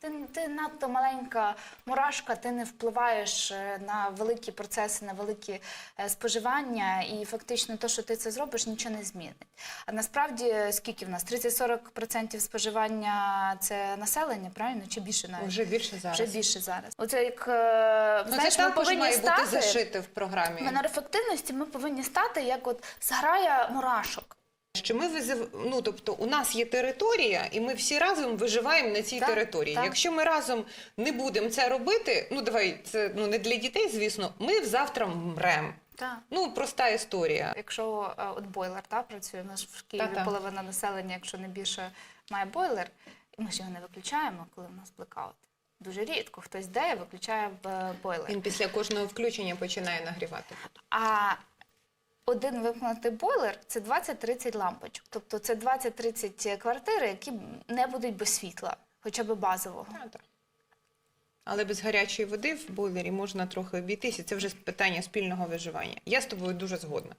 Ти, ти надто маленька мурашка, ти не впливаєш е, на великі процеси, на великі е, споживання, і фактично те, що ти це зробиш, нічого не змінить. А насправді е, скільки в нас? 30-40% споживання це населення, правильно? Чи більше навіть? Вже більше зараз. Вже більше зараз. Оце як Ну, знаєш, це ми повинні має стати бути зашите в програмі. в енергоефективності. Ми повинні стати як от зграя мурашок. Що ми визив... ну, тобто у нас є територія, і ми всі разом виживаємо на цій Так, території. так. Якщо ми разом не будемо це робити, ну давай це ну не для дітей, звісно, ми завтра мрем. Так. Ну проста історія. Якщо е, от бойлер та, працює, у нас в Києві Та-та. половина населення, якщо не більше, має бойлер, ми ж його не виключаємо, коли у нас блекаут. Дуже рідко хтось йде і виключає е, бойлер. Він після кожного включення починає нагрівати. А один вимкнутий бойлер це 20-30 лампочок. Тобто це 20-30 квартир, які не будуть без світла, хоча б базового. Але без гарячої води в бойлері можна трохи обійтися. Це вже питання спільного виживання. Я з тобою дуже згодна.